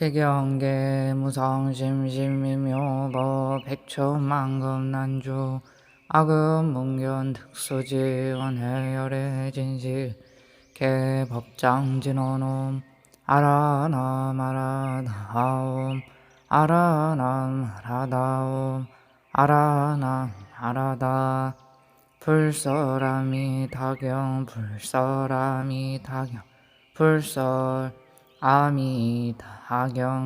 개경계 무성심심미묘보 백초만금난주 악음문견 특수지원 해열의 진실 개법장진원옴 아라남 아라다옴 아라남 아라다옴 아라남 아라다 불설아미 다경 불설아미 다경 불설 아미다경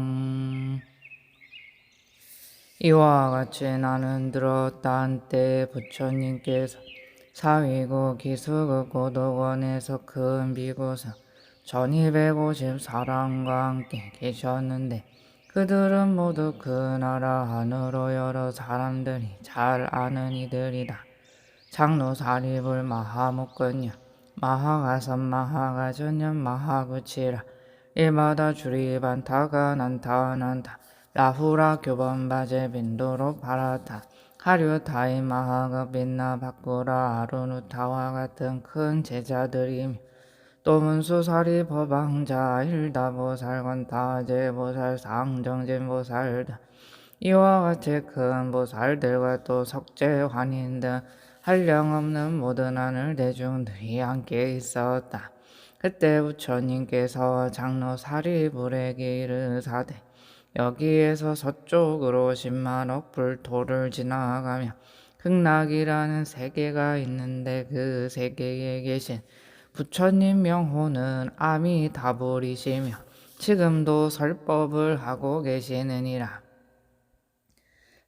이와 같이 나는 들었다 한때 부처님께서 사위고 기수국 고도원에서 큰 비고사 1250사람과 함께 계셨는데 그들은 모두 그 나라 안으로 여러 사람들이 잘 아는 이들이다. 장로 사립을 마하묵건요. 마하가선 마하가전년 마하구치라 일마다 줄이 반타가 난타 난타 라후라 교범 바제 빈도로 바라타 하류 타이 마하가 빛나 바꾸라. 아루누타와 같은 큰 제자들이며 또 문수사리 법왕자 일다보살 권타제보살 상정진보살 이와 같이 큰 보살들과 또 석재환인 등 한량없는 모든 하늘 대중들이 함께 있었다. 그때 부처님께서 장로 사리불에게 이르사대 여기에서 서쪽으로 10만억 불토를 지나가며 극락이라는 세계가 있는데 그 세계에 계신 부처님 명호는 아미다불이시며 지금도 설법을 하고 계시느니라.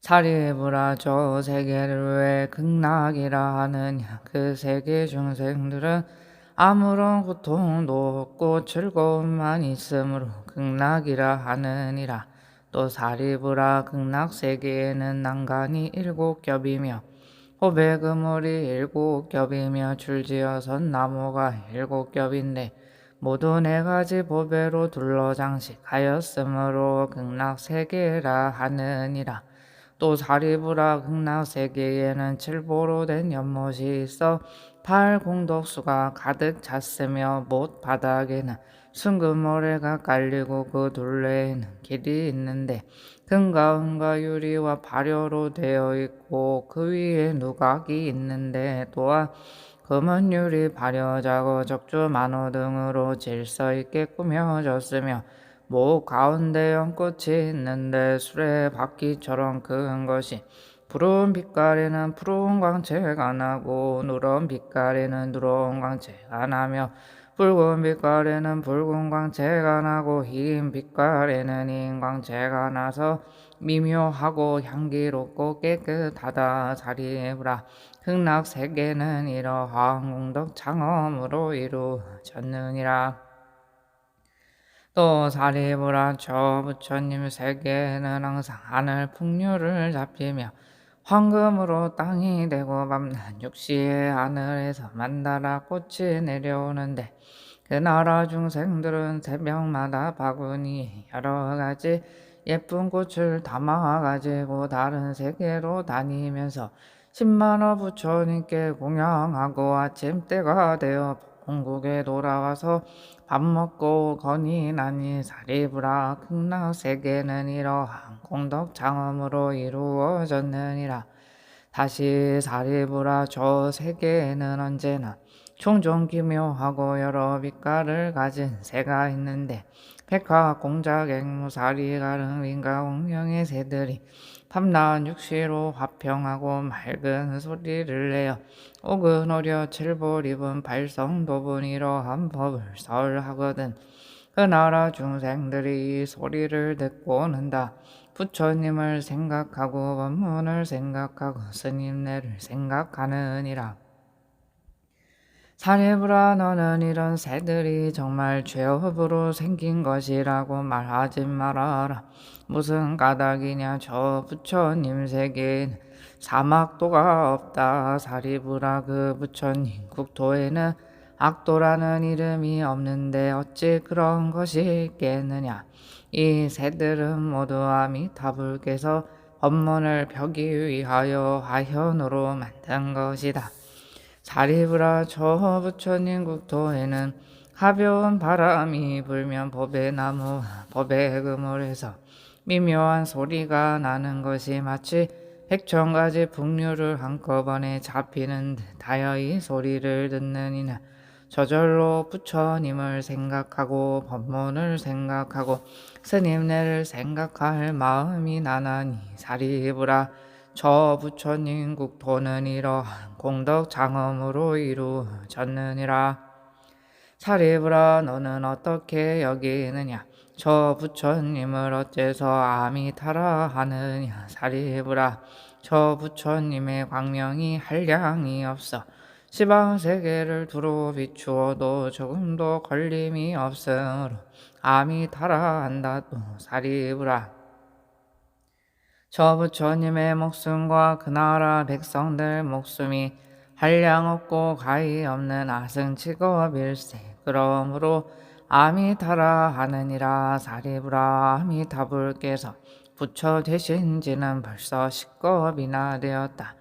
사리부라 저 세계를 왜 극락이라 하느냐 그 세계 중생들은 아무런 고통도 없고 즐거움만 있으므로 극락이라 하느니라. 또 사리부라 극락 세계에는 난간이 일곱 겹이며 호배 그물이 일곱 겹이며 줄지어선 나무가 일곱 겹인데 모두 네 가지 보배로 둘러 장식하였으므로 극락 세계라 하느니라. 또 사리부라 극락 세계에는 칠보로 된 연못이 있어 팔 공덕수가 가득 찼으며 못 바닥에는 순금 모래가 깔리고 그 둘레에는 길이 있는데 금과 은과 유리와 발효로 되어 있고 그 위에 누각이 있는데 또한 금은 유리 발효자고 적주 만호 등으로 질서 있게 꾸며졌으며 목 가운데 연꽃이 있는데 수레 바퀴처럼 큰 것이 푸른 빛깔에는 푸른 광채가 나고 누런 빛깔에는 누런 광채가 나며 붉은 빛깔에는 붉은 광채가 나고 흰 빛깔에는 흰 광채가 나서 미묘하고 향기롭고 깨끗하다 사리브라 극락 세계는 이러한 공덕 창험으로 이루어졌느니라. 또 사리브라 저 부처님 세계는 항상 하늘 풍류를 잡히며 황금으로 땅이 되고 밤낮 육시의 하늘에서 만다라 꽃이 내려오는데 그 나라 중생들은 새벽마다 바구니 여러 가지 예쁜 꽃을 담아 가지고 다른 세계로 다니면서 십만호 부처님께 공양하고 아침 때가 되어 본국에 돌아와서 밥 먹고 거니 나니 사리부라 극락 세계는 이러한 공덕 장엄으로 이루어졌느니라. 다시 사리부라 저 세계에는 언제나 종종 기묘하고 여러 빛깔을 가진 새가 있는데 백화 공작 앵무사리 가릉 윙가 웅명의 새들이 밤낮 육시로 화평하고 맑은 소리를 내어 오근오려 칠볼 입은 발성 도분 이러한 법을 설하거든. 그 나라 중생들이 이 소리를 듣고 는다. 부처님을 생각하고 법문을 생각하고 스님네를 생각하느니라 사례부라 너는 이런 새들이 정말 죄업으로 생긴 것이라고 말하지 말아라. 무슨 까닭이냐 저 부처님 세계에는 사막도가 없다. 사리부라 그 부처님 국토에는 악도라는 이름이 없는데 어찌 그런 것이 있겠느냐. 이 새들은 모두 아미타불께서 법문을 펴기 위하여 화현으로 만든 것이다. 사리브라. 저 부처님 국토에는 가벼운 바람이 불면 법의 나무 법의 그물에서 미묘한 소리가 나는 것이 마치 백천 가지 풍류를 한꺼번에 잡히는 듯하여 이 소리를 듣는 이는 저절로 부처님을 생각하고 법문을 생각하고 스님네를 생각할 마음이 나나니 사리부라 저 부처님 국토는 이러한 공덕 장엄으로 이루어졌느니라. 사리부라 너는 어떻게 여기느냐? 저 부처님을 어째서 아미타라 하느냐? 사리부라 저 부처님의 광명이 한량이 없어 시방 세계를 두루 비추어도 조금도 걸림이 없으므로 아미타라 한다 또 사리부라 저 부처님의 목숨과 그 나라 백성들 목숨이 한량 없고 가히 없는 아승치겁일세 그러므로 아미타라 하느니라. 사리부라 아미타불께서 부처 되신지는 벌써 십겁이나 되었다.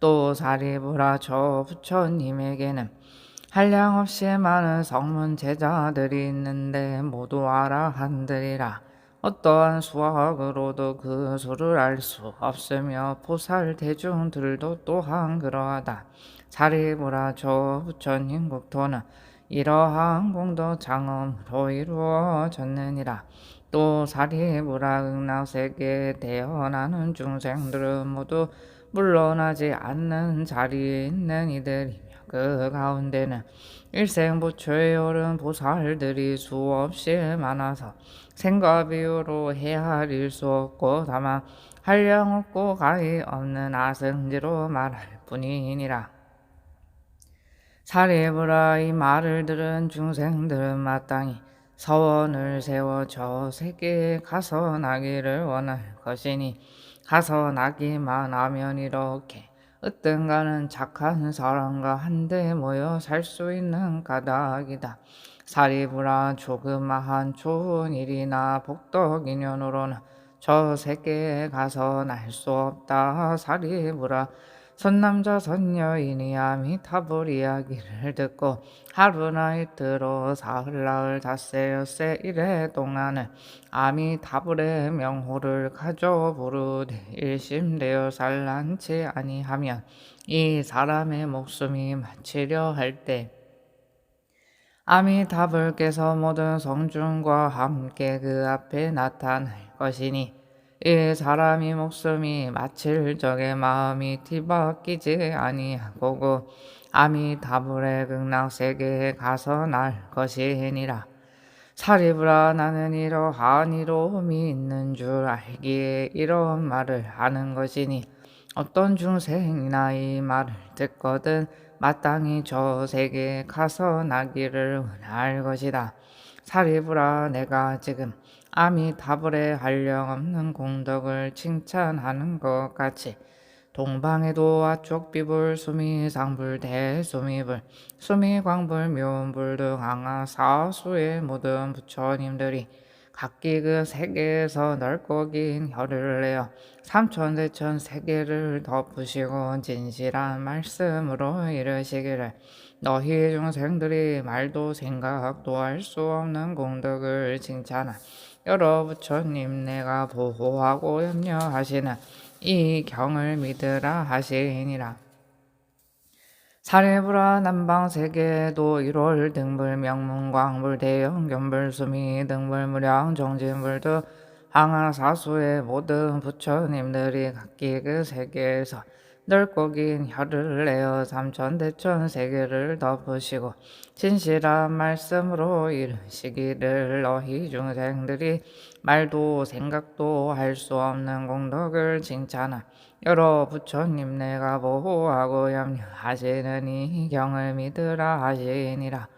또 사리부라 저 부처님에게는 한량없이 많은 성문 제자들이 있는데 모두 알아 한들이라 어떠한 수학으로도 그 수를 알 수 없으며 보살 대중들도 또한 그러하다. 사리부라 저 부처님 국토는 이러한 공도 장엄으로 이루어졌느니라. 또 사리부라 극락세계에 태어나는 중생들은 모두 물러나지 않는 자리에 있는 이들이며 그 가운데는 일생 부처에 오른 보살들이 수없이 많아서 생과비유로 헤아릴 수 없고 다만 한량 없고 가히 없는 아승지로 말할 뿐이니라. 사리부라 이 말을 들은 중생들은 마땅히 서원을 세워 저 세계에 가서 나기를 원할 것이니 가서 나기만 하면 이렇게 어떤가는 착한 사람과 한데 모여 살 수 있는 까닭이다. 사리부라 조그마한 좋은 일이나 복덕 인연으로는 저 세계에 가서 날 수 없다. 사리부라 선남자 선여인이 아미타불 이야기를 듣고 하루나 이틀로 사흘 나흘 닷새 엿새 이래 동안은 아미타불의 명호를 가져 부르되 일심되어 살란치 아니하면 이 사람의 목숨이 마치려 할때 아미타불께서 모든 성중과 함께 그 앞에 나타날 것이니 이 사람이 목숨이 마칠 적에 마음이 뒤바뀌지 아니하고 아미다불의 극락세계에 가서 날 것이니라. 사리부라 나는 이러한 이로움이 있는 줄 알기에 이런 말을 하는 것이니 어떤 중생이나 이 말을 듣거든 마땅히 저 세계에 가서 나기를 원할 것이다. 사리부라 내가 지금 아미타불의 한량없는 공덕을 칭찬하는 것 같이 동방에도 아쪽비불, 수미상불, 대수미불, 수미광불, 묘불 등 항아 사수의 모든 부처님들이 각기 그 세계에서 넓고 긴 혀를 내어 삼천대천 세계를 덮으시고 진실한 말씀으로 이르시기를 너희 중생들이 말도 생각도 할 수 없는 공덕을 칭찬한 여러 부처님 내가 보호하고 염려하시는 이 경을 믿으라 하시니라. 사례부라 남방세계도 1월 등불 명문광불 대형 견불 수미 등불 무량 정진불 등 항하사수의 모든 부처님들이 각기 그 세계에서 넓고 긴 혀를 내어 삼천대천 세계를 덮으시고 진실한 말씀으로 이르시기를 너희 중생들이 말도 생각도 할 수 없는 공덕을 칭찬하. 여러 부처님 내가 보호하고 염려하시는 이 경을 믿으라 하시니라.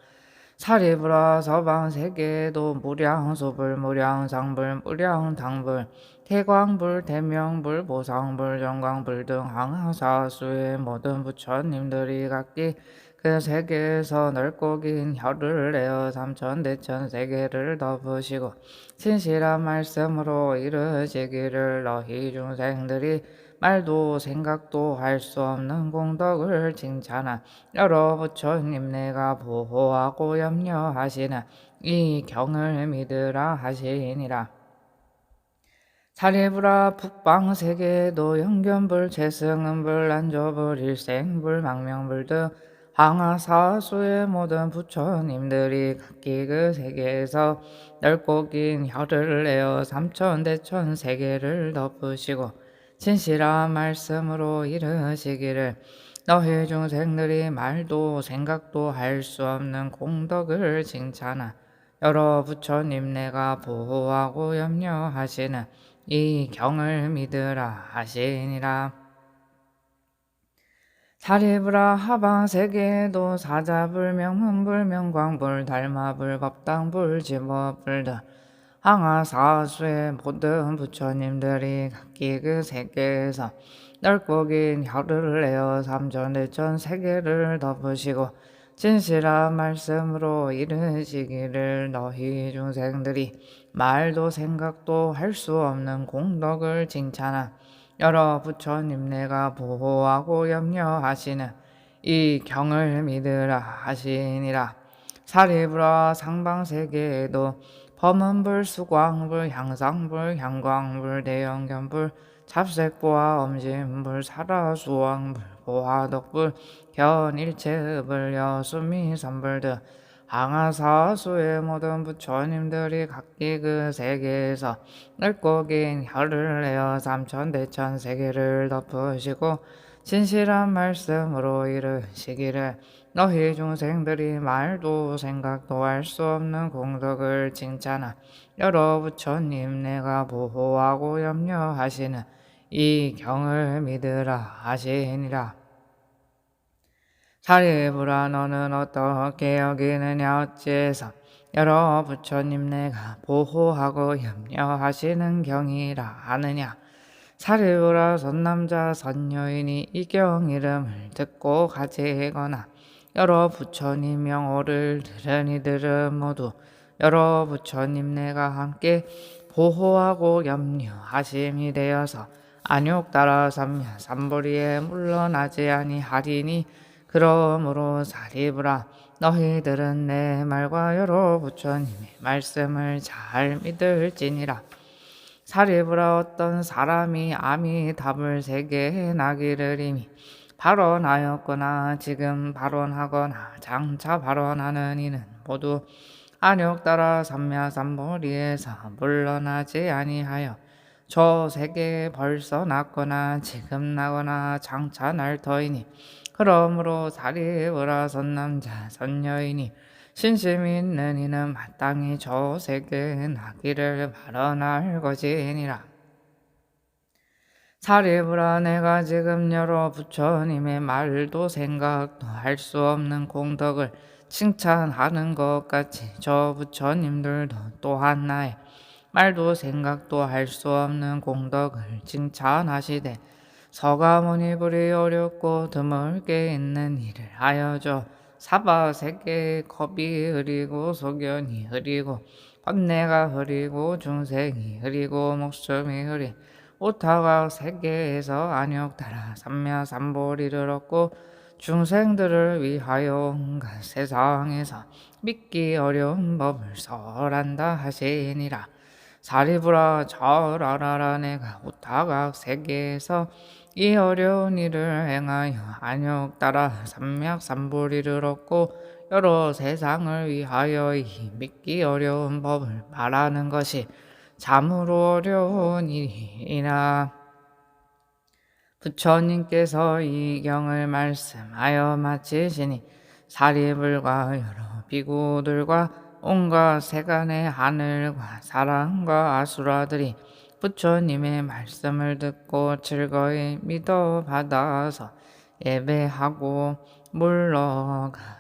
사리부라 서방 세계도 무량수불 무량상불 무량당불. 태광불 대명불 보상불 정광불 등 항하사수의 모든 부처님들이 각기 그 세계에서 넓고 긴 혀를 내어 삼천 대천 세계를 덮으시고 진실한 말씀으로 이르시기를 너희 중생들이 말도 생각도 할 수 없는 공덕을 칭찬한 여러 부처님 내가 보호하고 염려하시는 이 경을 믿으라 하시니라. 사리부라 북방 세계도 영견불 재승은불 난조불 일생불 망명불 등 항하사수의 모든 부처님들이 각기 그 세계에서 넓고 긴 혀를 내어 삼천 대천 세계를 덮으시고 진실한 말씀으로 이르시기를 너희 중생들이 말도 생각도 할 수 없는 공덕을 칭찬하 여러 부처님 내가 보호하고 염려하시는 이 경을 믿으라 하시니라. 사리브라 하방 세계도 사자불 명문불 명 광불 달마불 법당불 지법불 등 항하사수의 모든 부처님들이 각기 그 세계에서 넓고 긴 혀를 내어 삼천대천 세계를 덮으시고 진실한 말씀으로 이르시기를 너희 중생들이 말도 생각도 할 수 없는 공덕을 칭찬한 여러 부처님 내가 보호하고 염려하시는 이 경을 믿으라 하시니라. 사리부라 상방세계에도 범은불 수광불 향상불 향광불 대형견불 잡색보화 엄진불 사라수왕불 보화덕불 견일체불 여수미 선불 등 항하사수의 모든 부처님들이 각기 그 세계에서 넓고 긴 혀를 내어 삼천대천 세계를 덮으시고 진실한 말씀으로 이르시기를 너희 중생들이 말도 생각도 할 수 없는 공덕을 칭찬하 여러 부처님 내가 보호하고 염려하시는 이 경을 믿으라 하시니라. 사리부라 너는 어떻게 여기느냐 어찌해서? 여러 부처님 내가 보호하고 염려하시는 경이라 하느냐? 사리부라 선남자 선여인이 이 경 이름을 듣고 가지거나 여러 부처님 명호를 들은 이들은 모두 여러 부처님 내가 함께 보호하고 염려하심이 되어서 안욕 따라 삼면 삼보리에 물러나지 아니하리니 그러므로 사리브라 너희들은 내 말과 여러 부처님의 말씀을 잘 믿을지니라. 사리브라 어떤 사람이 암이 답을 세게 나기를 이미 발언하였거나 지금 발언하거나 장차 발언하는 이는 모두 안욕 따라 삼야삼보리에서 물러나지 아니하여 저 세계에 벌써 났거나 지금 나거나 장차 날 터이니 그러므로 사리브라 선 남자 선여인이 신심이 있는 이는 마땅히 저 세계에 나기를 발언할 것이니라. 사리브라 내가 지금 여러 부처님의 말도 생각도 할 수 없는 공덕을 칭찬하는 것 같이 저 부처님들도 또한 나의 말도 생각도 할 수 없는 공덕을 칭찬하시되 서가모니 불이 어렵고 드물게 있는 일을 하여줘 사바 세계의 겁이 흐리고 소견이 흐리고 번뇌가 흐리고 중생이 흐리고 목숨이 흐리 오타가 세계에서 안욕 따라 삼야삼보리를 얻고 중생들을 위하여 세상에서 믿기 어려운 법을 설한다 하시니라. 사리부라 절하라라 내가 오타각 세계에서 이 어려운 일을 행하여 안욕 따라 삼맥삼보리를 얻고 여러 세상을 위하여 이 믿기 어려운 법을 말하는 것이 참으로 어려운 일이라. 부처님께서 이 경을 말씀하여 마치시니 사리불과 여러 비구들과 온갖 세간의 하늘과 사람과 아수라들이 부처님의 말씀을 듣고 즐거이 믿어 받아서 예배하고 물러가니라.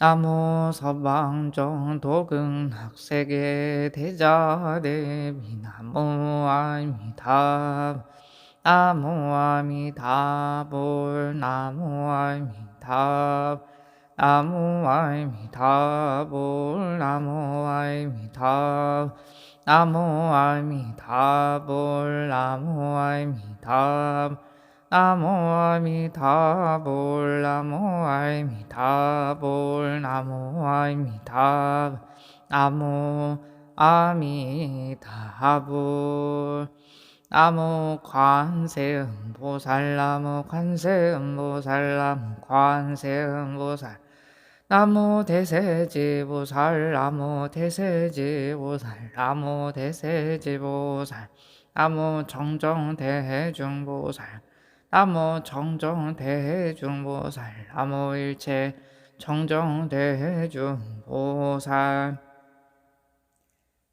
나무 서방정 도극락세계 대자대비 나무 아미타 나무 아미타불 나무 아미타 나무 아미타불 나무 아미타 나무 아미타불 나무 아미타불 나무 아미타불 나무 아미타불 나무 아미타불 나무 아미타불 나무 관세음보살 나무 관세음보살 나무 관세음보살 나무 대세지 보살 나무 대세지 보살 나무 대세지 보살 나무 정정 대중 보살 나무 정정 대중 보살 나무 일체 정정 대중 보살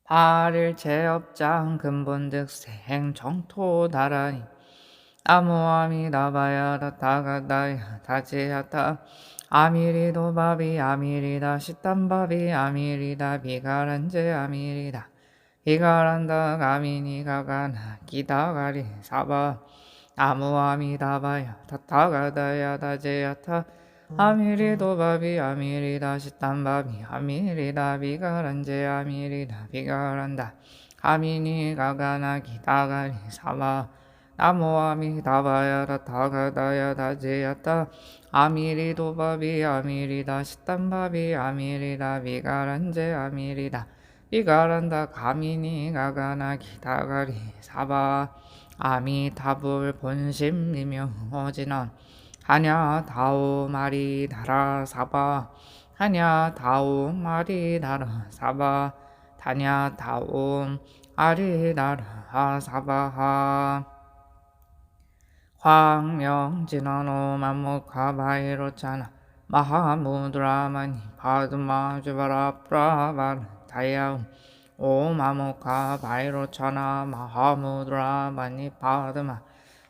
발일체 업장 근본득생 정토 나라니 나무 아미다바야 다타가다야 다제야타 아미리도 바비 아미리다. 시탄바비 아미리다. 비가란제 아미리다. 비가란다. 가미니 가가나. 기다가리 사바. 나무아미다바야. 다타가다야. 다제야타. 아미리도 바비 아미리다. 시탄바비 아미리다. 비가란제 아미리다. 비가란다. 가미니 가가나. 기다가리 사바 나무아미다바야 다타가다야 다제야타 아미리 도 바비 아미리다. 시탄바비 아미리다. 비가란제 아미리다. 비가란다. 가미니 가가나 기다가리 사바. 아미타불 본심이며 어지난 하냐 다오 마리 다라 사바. 하냐 다오 마리 다라 사바. 다냐 다오 아리 다라 사바하 황명진원오 만무카바이로차나 마하무드라마니 바드마주바라 프라바르 다야움 오마무카바이로차나 마하무드라마니 바드마.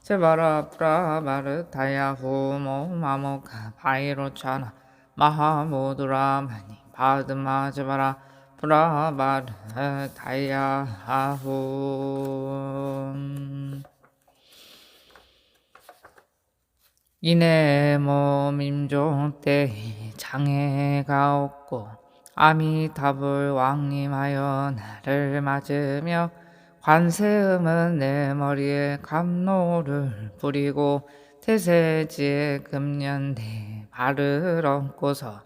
세바라 프라바르 다야후모 마무카바이로차나 마하무드라마니 바드마주바라 프라바르 다야후 이내 몸임종 때 장애가 없고 아미타불 왕님하여 나를 맞으며 관세음은 내 머리에 감노를 부리고 태세지에 금년대 발을 얹고서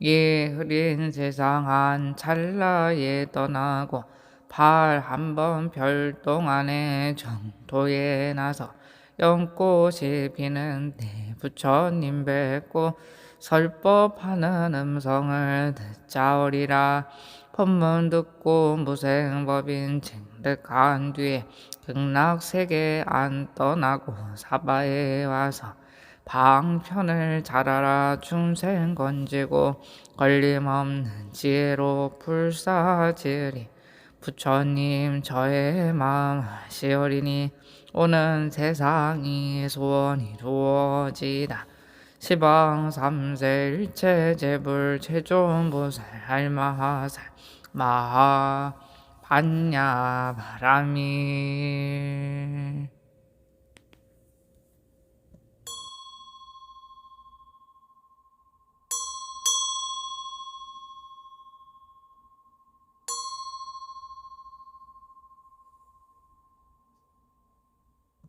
이 흐린 세상 한 찰나에 떠나고 발 한 번 별동 안에 정도에 나서 연꽃이 피는데 부처님 뵙고 설법하는 음성을 듣자오리라. 법문 듣고 무생법인 쟁득한 뒤에 극락세계 안 떠나고 사바에 와서 방편을 잘하라. 중생 건지고 걸림없는 지혜로 불사지으리 부처님 저의 마음 하시오리니 오는 세상이 소원이 이루어지다. 시방 삼세 일체 제불 최종보살 할마하살 마하 반야 바람이